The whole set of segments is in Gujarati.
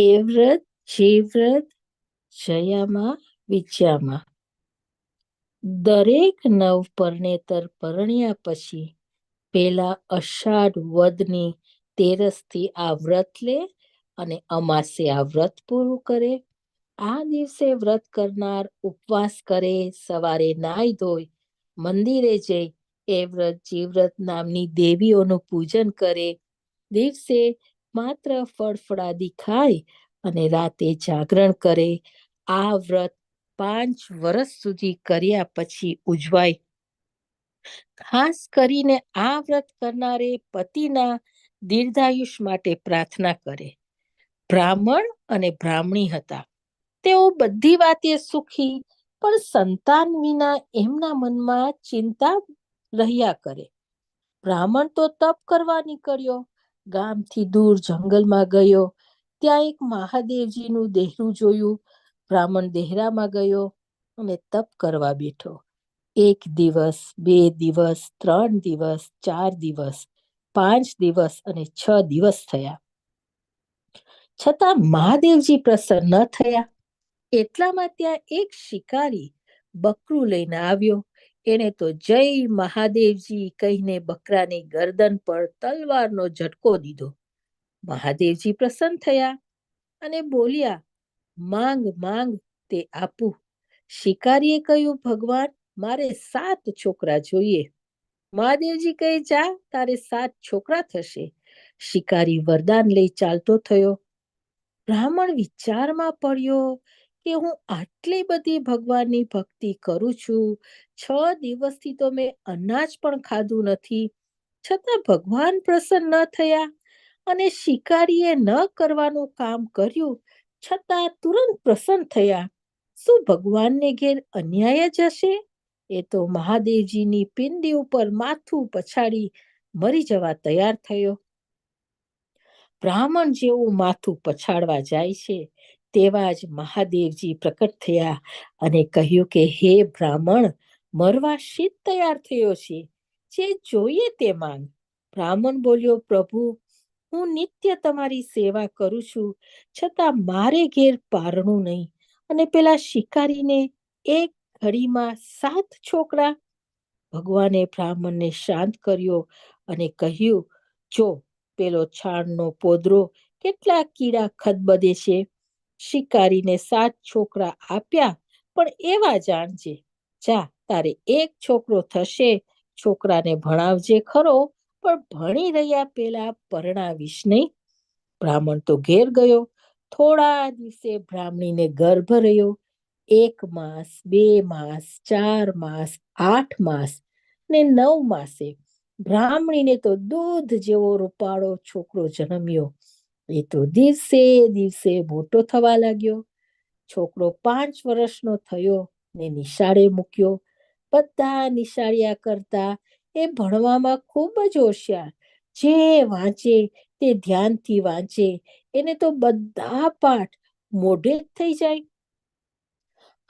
એ વ્રત જે વ્રત જયામાં વિજયામાં દરેક નવ પરણેતર પરણ્યા પછી પેલા અષાઢ વદની તેરસથી આ વ્રત લે અને અમાસે આ વ્રત પૂરું કરે. આ દિવસે વ્રત કરનાર ઉપવાસ કરે, સવારે નાઈ ધોઈ, મંદિરે જઈ, એ વ્રત, જીવ્રત નામની દેવીઓનું પૂજન કરે. દિવસે માત્ર ફળફળાદી ખાય અને રાતે જાગરણ કરે. આ વ્રત પાંચ વર્ષ સુધી કર્યા પછી ઉજવાય. ખાસ કરીને આ વ્રત કરનારે પતિના દીર્ઘાયુષ માટે પ્રાર્થના કરે. બ્રાહ્મણ અને બ્રાહ્મણી હતા. તેઓ બધી વાતે સુખી, પણ સંતાન વિના એમના મનમાં ચિંતા રહ્યા કરે. બ્રાહ્મણ તો તપ કરવા નીકળ્યો. ગામથી દૂર જંગલમાં ગયો. ત્યાં એક મહાદેવજીનું દેહરું જોયું. બ્રાહ્મણ દેહરામાં ગયો અને તપ કરવા બેઠો. એક દિવસ, બે દિવસ, ત્રણ દિવસ, ચાર દિવસ, પાંચ દિવસ અને છ દિવસ થયા. છતાં મહાદેવજી પ્રસન્ન થયા. એટલામાં ત્યાં એક શિકારી બકરું લઈને આવ્યો. એને તો જય મહાદેવજી કહીને બકરાની ગરદન પર તલવારનો ઝટકો દીધો. મહાદેવજી પ્રસન્ન થયા અને બોલ્યા, માંગ માંગ, તે આપું. શિકારીએ કહ્યું, ભગવાન, મારે સાત છોકરા જોઈએ. મહાદેવજી કહે, જા, તારે સાત છોકરા થશે. શિકારી વરદાન લઈ ચાલતો થયો. બ્રાહ્મણ વિચારમાં પડ્યો કે હું આટલી બધી ભગવાનની ભક્તિ કરું છું? છ દિવસથી તો મેં અનાજ પણ ખાધું નથી. છતાં ભગવાન પ્રસન્ન ન થયા અને શિકારીએ ન કરવાનું કામ કર્યું છતાં તુરંત પ્રસન્ન થયા. શું ભગવાનને ઘેર અન્યાય જ હશે? એ તો મહાદેવજીની પિંડી ઉપર માથું પછાડી મરી જવા તૈયાર થયો. બ્રાહ્મણ જેવું માથું પછાડવા જાય છે. તેવા જ મહાદેવજી પ્રકટ થયા અને કહ્યું કે, હે બ્રાહ્મણ, મરવા શીત તૈયાર થયો છે. જે જોઈએ તે માંગ. બ્રાહ્મણ બોલ્યો, પ્રભુ, હું નિત્ય તમારી સેવા કરું છું, છતાં મારે ઘેર પારણું નહીં. અને પેલા શિકારીને એક ઘડીમાં સાત છોકરા. ભગવાને બ્રાહ્મણને શાંત કર્યો અને કહ્યું, જો પેલો છાણનો પોદરો કેટલા કીડા ખદબદે છે. શિકારીને સાત છોકરા આપ્યા, પણ એવા જાણજે, જા, તારે એક છોકરો થશે, છોકરાને ભણાવજે ખરો, પણ ભણી રહ્યા પેલા પરણાવીશ નહીં. બ્રાહ્મણ તો ઘેર ગયો, થોડા દિવસે બ્રાહ્મણીને ગર્ભ રહ્યો, એક માસ, બે માસ, ચાર માસ, આઠ માસ ને નવ માસે બ્રાહ્મણીને તો દૂધ જેવો રૂપાળો છોકરો જન્મ્યો. એ તો દિવસે દિવસે મોટો થવા લાગ્યો. છોકરો પાંચ વર્ષનો થયો ને નિશાળે મૂક્યો. બધા નિશાળિયા કરતા એ ભણવામાં ખૂબ જ હોશિયાર. જે વાંચે તે ધ્યાનથી વાંચે. એને તો બધા પાઠ મોઢે જ થઈ જાય.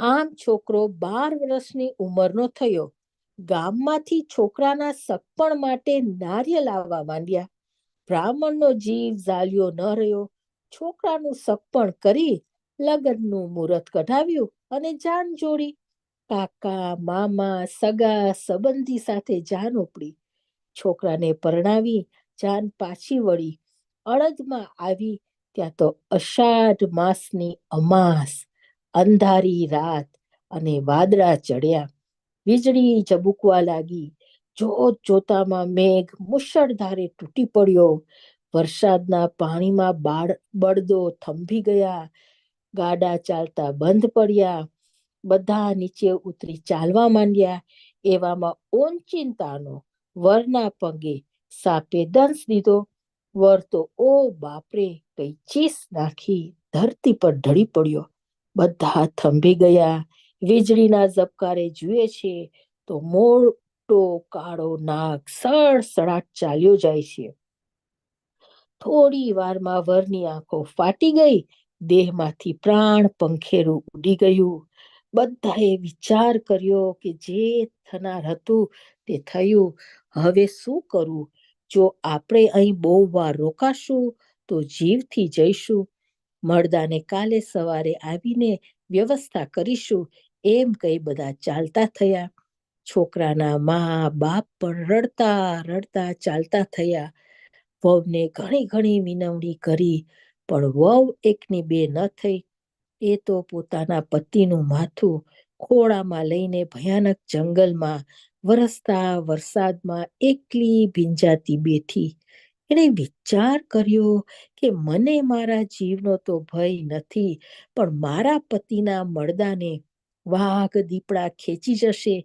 આમ છોકરો બાર વર્ષની ઉંમરનો થયો. ગામમાંથી છોકરાના સગપણ માટે નારિયેલ આવવા માંડ્યા. બ્રાહ્મણનો જીવ ઝાલ્યો ન રહ્યો. છોકરાનું સગપણ કરી લગ્નનું મુહૂર્ત કઢાવ્યું અને જાન જોડી. કાકા, મામા, સગા, સંબંધી સાથે જાન ઉપડી. છોકરાને પરણાવી જાન પાછી વળી અડદમાં આવી. ત્યાં તો અષાઢ માસની અમાસ, અંધારી રાત અને વાદળા ચડ્યા. વીજળી ચબુકવા લાગી. જોત જોતામાં મેઘ મુશળધારે તૂટી પડ્યો. વરસાદના પાણીમાં બાળ, બળદો થંભી ગયા. ગાડા ચાલતા બંધ પડ્યા. બધા નીચે ઉતરી ચાલવા માંડ્યા. એવામાં ઓનચિંતાનો વરના પગે સાપે દંશ દીધો. વર તો, ઓ બાપરે, કઈ ચીસ નાખી? ધરતી પર ઢળી પડ્યો. બધા થંભી ગયા. વીજળીના ઝબકારે જુએ છે તો મોટો કાળો નાગ સડસડાટ ચાલ્યો જાય છે. થોડી વારમાં વરની આંખો ફાટી ગઈ, દેહમાંથી પ્રાણ પંખેરું ઉડી ગયું. બધાએ વિચાર કર્યો કે જે થનાર હતું તે થયું. હવે શું કરવું જો આપણે અહીં બહુ વાર રોકાશું, તો જીવથી જઈશું. મળદાને કાલે સવારે આવીને વ્યવસ્થા કરીશું. એમ કઈ બધા ચાલતા થયા. છોકરાના મા બાપ પણ રડતા રડતા ચાલતા થયા. વહુને ઘણી ઘણી વિનવણી કરી, પણ વહુ એકની બે ન થઈ. એ તો પોતાના પતિનું માથું ખોળામાં લઈને ભયાનક જંગલમાં વરસતા વરસાદમાં એકલી ભીંજાતી બેઠી. એણે વિચાર કર્યો કે મને મારા જીવનો તો ભય નથી, પણ મારા પતિના મળદાને વાઘ દીપડા ખેંચી જશે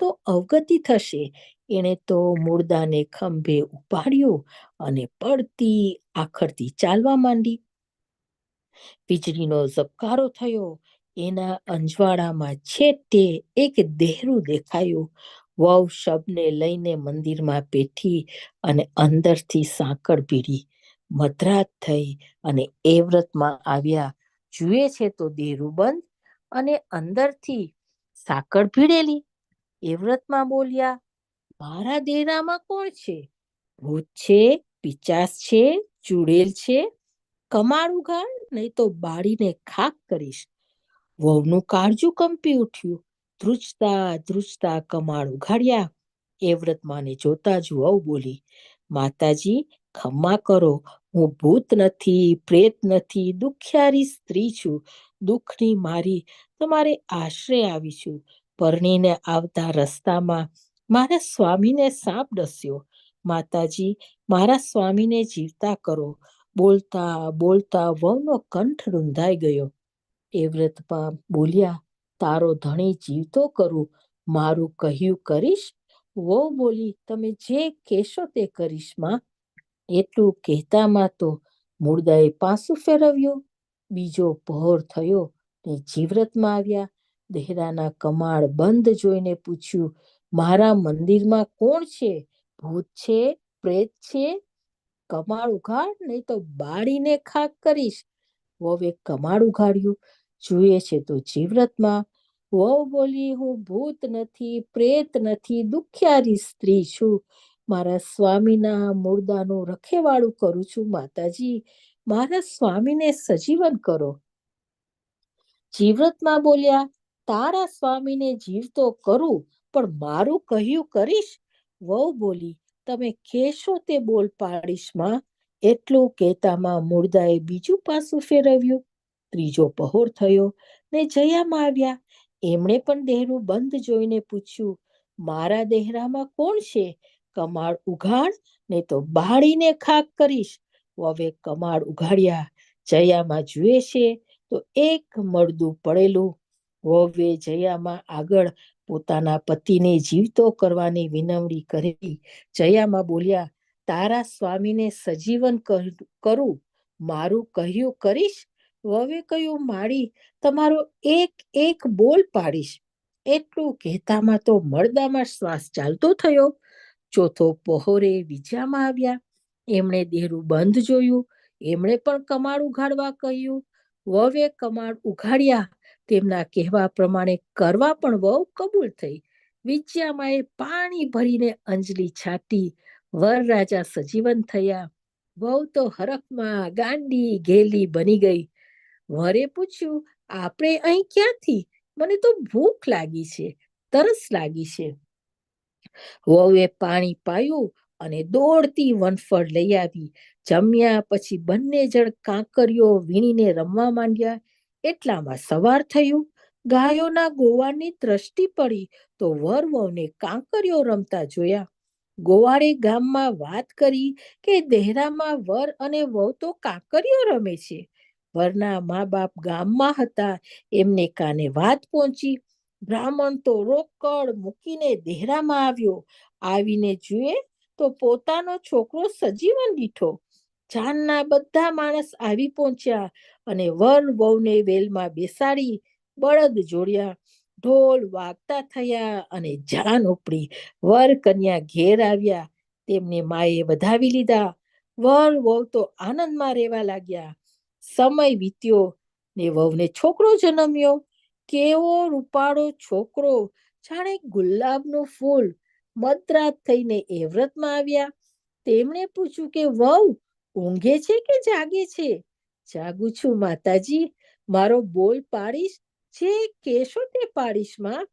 તો અવગતિ થશે. એણે તો મૂળદાને ખંભે ઉપાડ્યો અને પડતી આખરતી ચાલવા માંડી. વીજળીનો ઝબકારો થયો. એના અંજવાળામાં છેટે એક દેહરું દેખાયું. વહુ શબને લઈને મંદિરમાં પેઠી અને અંદરથી સાંકળ ભીડી મધરાત થઈ અને એ વ્રતમાં આવ્યા. જુએ છે તો દેરું બંધ અને અંદરથી સાંકળ ભીડેલી એ વ્રતમાં બોલ્યા, મારા દેરામાં કોણ છે? ભૂત છે, પિચાસ છે, ચુડેલ છે? કમાડ ઉગાડ નહીં તો બાળીને ખાક કરીશ. વહુનું કાળજું કંપી ઉઠ્યું. ધ્રુજતા ધ્રુજતા કમાડ ઉઘાડ્યા એ વ્રતમાને જોતા જ વહુ બોલી, માતાજી ખમ્મા કરો. હું ભૂત નથી, પ્રેત નથી, દુખિયારી સ્ત્રી છું. દુઃખની મારી તમારે આશરે આવી છું. પરણીને આવતા રસ્તામાં મારા સ્વામીને સાપ ડસ્યો. માતાજી, મારા સ્વામીને જીવતા કરો. બોલતા બોલતા વહુનો કંઠ રૂંધાઈ ગયો. એ વ્રતમાં બોલ્યા, તારો ધણી જીવતો કરું. મારું કહ્યું કરીશ? વહુ બોલી, તમે જે કહેશો તે કરીશ, માં. એટલું કહેતામાં તો મૂળદાએ પાસું ફેરવ્યું. બીજો પહોર થયો ને જીવ્રતમાં આવ્યા. દેહરાના કમાળ બંધ જોઈને પૂછ્યું, મારા મંદિરમાં કોણ છે? ભૂત છે? પ્રેત છે? કમાળ ઉઘાડ? નહીં તો બાળીને ખાક કરીશ. વહુએ કમાળ ઉઘાડ્યું. જુએ છે તો જીવરતમાં વહુ બોલી, હું ભૂત નથી, પ્રેત નથી, દુખિયારી સ્ત્રી છું. મારા સ્વામીના મુર્દાનું રખેવાળું કરું છું, માતાજી. મારા સ્વામીને સજીવન કરો. જીવ્રતમાં બોલ્યા તારા સ્વામીને જીવતો કરું, પણ મારું કહ્યું કરીશ? વહુ બોલી, તમે કહેશો તે બોલ પાડીશ, માં. એટલું કહેતામાં મુર્દાએ બીજું પાસું ફેરવ્યું. ત્રીજો પહોર થયો ને જયામાં આવ્યા. એમણે પણ દેહનું બંધ જોઈને પૂછ્યું, મારા દેહરામાં કોણ છે? કમાળ ઉઘાડ? ને તો બાળીને ખાક કરીશ. હવે કમાળ ઉઘાડ્યા જયામાં જુએ છે, તો એક મળદું પડેલું વહુએ જયામાં આગળ પોતાના પતિને જીવતો કરવાની વિનવણી કરી. જયામાં બોલ્યા, તારા સ્વામીને સજીવન કરું મારું કહ્યું કરીશ? વવે કહ્યું માડી તમારો એક એક બોલ પાડીશ. એટલું કહેતામાં તો મળદામાં શ્વાસ ચાલતો થયો. ચોથો પહોરે બીજામાં આવ્યા. એમણે દેરું બંધ જોયું. એમણે પણ કમાડ ઉઘાડવા કહ્યું. વવે કમાડ ઉઘાડ્યા. તેમના કહેવા પ્રમાણે કરવા પણ વહુ કબૂલ થઈ. વિજયામાએ પાણી ભરીને અંજલિ છાટી. વર રાજા સજીવન થયા. વહુ તો હરખમાં ગાંડી ઘેલી બની ગઈ. વરે પૂછ્યું, આપણે અહીં ક્યાંથી? મને તો ભૂખ લાગી છે, તરસ લાગી છે. વહુએ પાણી પાયું અને દોડતી વનફળ લઈ આવી. જમ્યા પછી બંને જણ કાંકરીઓ વીણીને રમવા માંડ્યા. એટલામાં સવાર થયું, ગાયોના ગોવાની દ્રષ્ટિ પડી તો વર વહુને કાંકરીઓ રમતા જોયા. ગોવાળે ગામમાં વાત કરી કે દેહરામાં વર અને વહુ તો કાંકરીઓ રમે છે. વરના મા બાપ ગામમાં હતા, એમને કાને વાત પહોંચી. બ્રાહ્મણ તો રોકડ મૂકીને દેહરામાં આવ્યો. આવીને જુએ તો પોતાનો છોકરો સજીવન દીઠો જાનના બધા માણસ આવી પહોંચ્યા અને વર વહુને વેલમાં બેસાડી બળદ જોડ્યા, ઢોલ વાગતા થયા અને જાન ઉપડી. વર કન્યા ઘેર આવ્યા, તેમને માએ વધાવી લીધા. વર વહુ તો આનંદમાં રહેવા લાગ્યા. સમય વીત્યો ને વહુને છોકરો જન્મ્યો. કેવો રૂપાળો છોકરો. જાણે ગુલાબનું ફૂલ. મદ્રાત થઈને એ વ્રતમાં આવ્યા. તેમણે પૂછ્યું કે, વહુ ઊંઘે છે કે જાગે છે? જાગું છું માતાજી. મારો બોલ પાડીશ? જે કેશો તે પાડીશ, માં.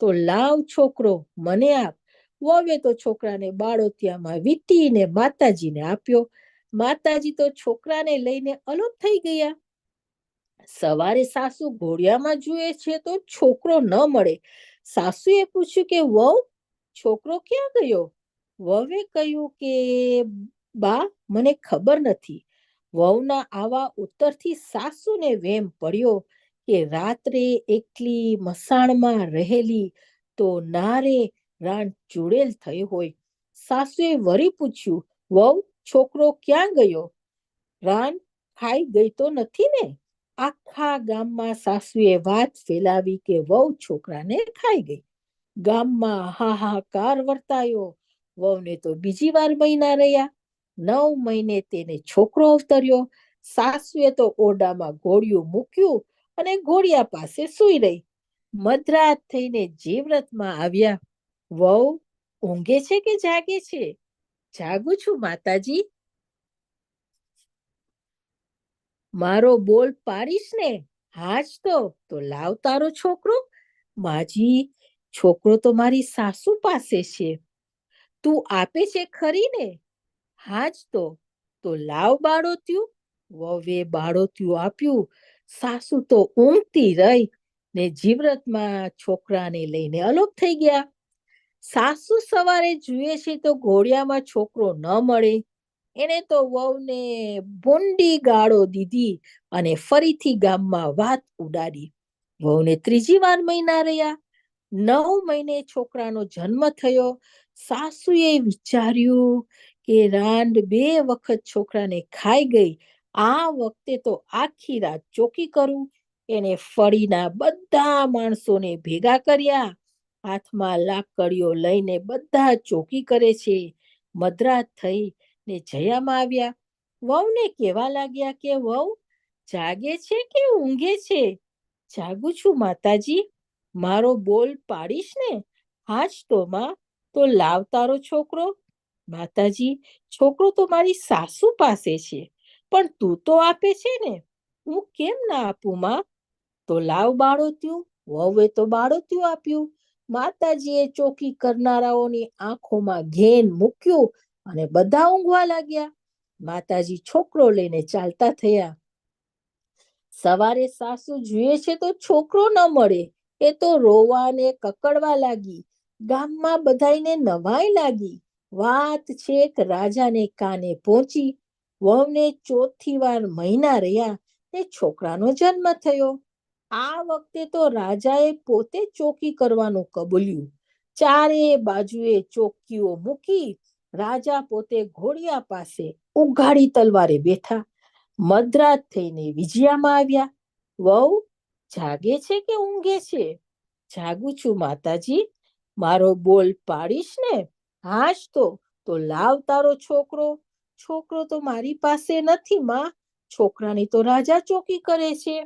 તો લાવ છોકરો, મને આપ. વવે તો છોકરાને બાળોતિયામાં વીટીને માતાજીને આપ્યો. માતાજી તો છોકરાને લઈને અલોપ થઈ ગયા. સવારે સાસુ ઘોડિયામાં જુએ છે તો છોકરો ન મળે. સાસુએ પૂછ્યું કે, વહુ, છોકરો ક્યાં ગયો? વવે કહ્યું કે બા, મને ખબર નથી. વહુના આવા ઉત્તરથી સાસુને વેમ પડ્યો કે રાત્રે એકલી મસાણમાં રહેલી તો નારે રાણ ચૂડેલ થઈ હોય. સાસુએ વરી પૂછ્યું, વહુ, છોકરો ક્યાં ગયો? રાન ખાઈ ગઈ તો નથી ને? આખા ગામમાં સાસુએ વાત ફેલાવી કે વહુ છોકરાને ખાઈ ગઈ. ગામમાં હાહાકાર વર્તાયો. વહુને તો બીજી વાર મહિના રહ્યા. નવ મહિને તેને છોકરો અવતર્યો. સાસુએ તો ઓરડામાં ઘોડિયું મૂક્યું અને ઘોડિયા પાસે સૂઈ રહી. મધરાત થઈને જીવ્રતમાં આવ્યા. વહુ, ઊંઘે છે કે જાગે છે? જાગું છું, માતાજી. મારો બોલ પાડીશ ને? હાજ તો તો લાવ તારો છોકરો. માજી, છોકરો તો મારી સાસુ પાસે છે. તું આપે છે ખરી ને? હાજ તો તો લાવ બાળોત્યું વવે બાળોત્યું આપ્યું, સાસુ તો ઊંઘતી રહી ને જીવ્રતમાં છોકરાને લઈને અલોપ થઈ ગયા. સાસુ સવારે જુએ છે તો ઘોડિયામાં છોકરો ન મળે. એને તો વહુને ભૂંડી ગાળો દીધી અને ફરીથી ગામમાં વાત ઉડાડી. વહુને ત્રીજી વાર મહિના રહ્યા. નવ મહિને છોકરાનો જન્મ થયો. સાસુએ વિચાર્યું કે રાંડ બે વખત છોકરાને ખાઈ ગઈ. આ વખતે તો આખી રાત ચોકી કરું. એને ફળીના બધા માણસોને ભેગા કર્યા. હાથમાં લાકડીઓ લઈને બધા ચોકી કરે છે. મધરાત થઈ ને જયામાં આવ્યા. વહુને કેવા લાગ્યા કે વહુ, જાગે છે કે ઊંઘે છે? જાગું છું માતાજી. મારો બોલ પાડીશ ને? હાજ તો માં. તો લાવ તારો છોકરો. માતાજી, છોકરો તો મારી સાસુ પાસે છે, પણ તું તો આપે છે ને. હું કેમ ના આપું, માં? તો લાવ બાળોત્યું વહુએ તો બાળોત્યું આપ્યું. માતાજીએ ચોકી કરનારાઓની આંખોમાં ઘેન મૂક્યું અને બધા ઊંઘવા લાગ્યા. માતાજી છોકરો લઈને ચાલતા થયા. સવારે સાસુ જુએ છે તો છોકરો ન મળે, એ તો રોવાને કકડવા લાગી. ગામમાં બધાઈને નવાઈ લાગી. વાત છેક રાજાને કાને પહોંચી. વહુને ચોથી વાર મહિના રહ્યા ને છોકરાનો જન્મ થયો. આ વખતે તો રાજાએ પોતે ચોકી કરવાનું કબૂલ્યું. ચારે બાજુએ ચોકીઓ મૂકી રાજા પોતે ઘોડિયા પાસે ઉઘાડી તલવારે બેઠા. મધરાત થઈને વિજયામાં આવ્યા. વહુ, જાગે છે કે ઊંઘે છે? જાગું છું માતાજી. મારો બોલ પાડીશ ને? હાશ તો તો લાવ તારો છોકરો. છોકરો તો મારી પાસે નથી, માં. છોકરાની તો રાજા ચોકી કરે છે.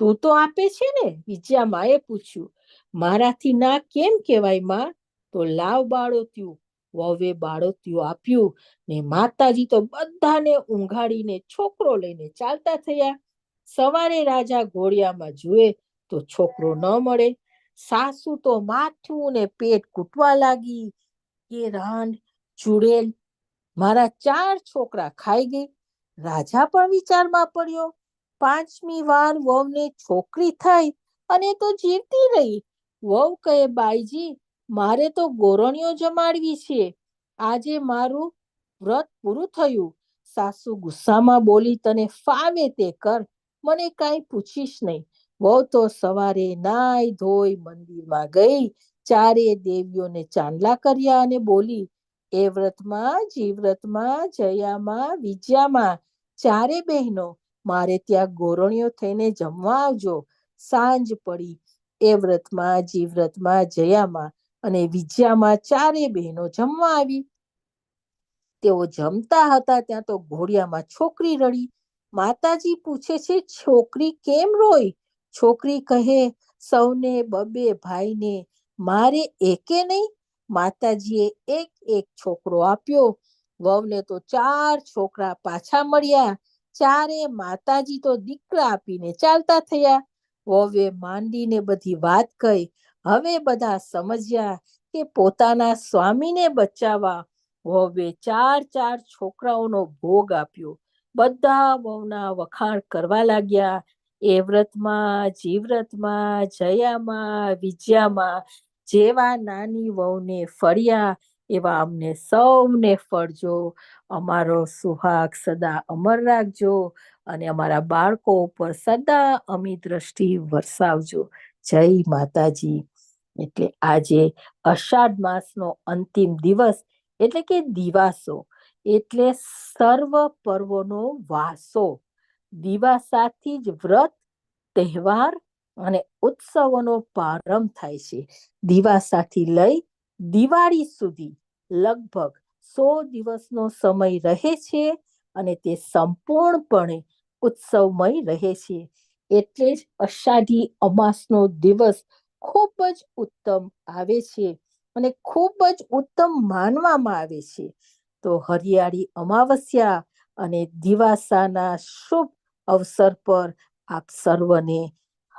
તું તો આપે છે ને? બીજા માએ પૂછ્યું. મારાથી ના કેમ કહેવાય, માં? તો લાવ બાળોત્યું વવે બાળોત્યું આપ્યું ને માતાજી તો બધાને ઊંઘાડીને છોકરો લઈને ચાલતા થયા. સવારે રાજા ઘોડિયામાં જુએ તો છોકરો ન મળે. સાસુ તો માથું ને પેટ કૂટવા લાગી. કે રાંડ ચુડેલ, મારા ચાર છોકરા ખાઈ ગઈ. રાજા પણ વિચારમાં પડ્યો, પાંચમી વાર વહુને છોકરી થઈ અને તો જીવતી રહી. વહુ કહે, બાઈજી, મારે તો ગોરણીઓ જમાડવી છે. આજે મારું વ્રત પૂરું થયું. સાસુ ગુસ્સામાં બોલી, તને ફાવે તે કર. મને કાંઈ પૂછીશ નહીં. વહુ તો સવારે નાય ધોઈ મંદિરમાં ગઈ. ચારે દેવીઓને ચાંદલા કર્યા અને બોલી, એ વ્રતમાં જીવ્રતમાં જયામાં, વિજયામાં ચારે બહેનો, મારે ત્યાં ગોરણીઓ થઈને જમવા આવજો. સાંજ પડી, એ વ્રતમાં જીવ્રતમાં જયામાં અને વિજયામાં ચારે બહેનો જમવા આવી. તેઓ જમતા હતા ત્યાં તો ઘોડિયામાં છોકરી રડી. માતાજી પૂછે છે, છોકરી કેમ રોય છોકરી કહે, સૌને બબે ભાઈને મારે એકે નહીં? માતાજીએ એક એક છોકરો આપ્યો. વહુને તો ચાર છોકરા પાછા મળ્યા. ચારે માતાજી તો દીકરા આપીને ચાલતા થયા. વહુએ માંડીને બધી વાત કહી. હવે બધા સમજ્યા કે પોતાના સ્વામીને બચાવવા વહુએ ચાર ચાર છોકરાઓનો ભોગ આપ્યો. બધા વહુના વખાણ કરવા લાગ્યા. એ વ્રતમાં જીવ્રતમાં જયામાં, વિજયામાં જેવા નાની વહુને ફળ્યા એવા અમને સૌને ફળજો. અમારો સુહાગ સદા અમર રાખજો અને અમારા બાળકો ઉપર સદા અમી દ્રષ્ટિ વરસાવજો. જય માતાજી. એટલે આજે અષાઢ માસનો અંતિમ દિવસ એટલે કે દિવાસો. એટલે સર્વ પર્વનો વાસો. દિવાસાથી જ વ્રત, તહેવાર અને ઉત્સવોનો પ્રારંભ થાય છે. દિવાસાથી લઈ દિવાળી સુધી લગભગ સો દિવસનો સમય રહે છે અને તે સંપૂર્ણપણે ઉત્સવમય રહે છે. એટલે જ અષાઢી અમાસનો દિવસ ખૂબ જ ઉત્તમ આવે છે અને ખૂબ જ ઉત્તમ માનવામાં આવે છે. તો હરિયાળી અમાવસ્યા અને દિવાસાના શુભ અવસર પર આપ સર્વને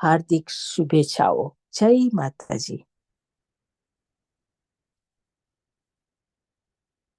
હાર્દિક શુભેચ્છાઓ. જય માતાજી.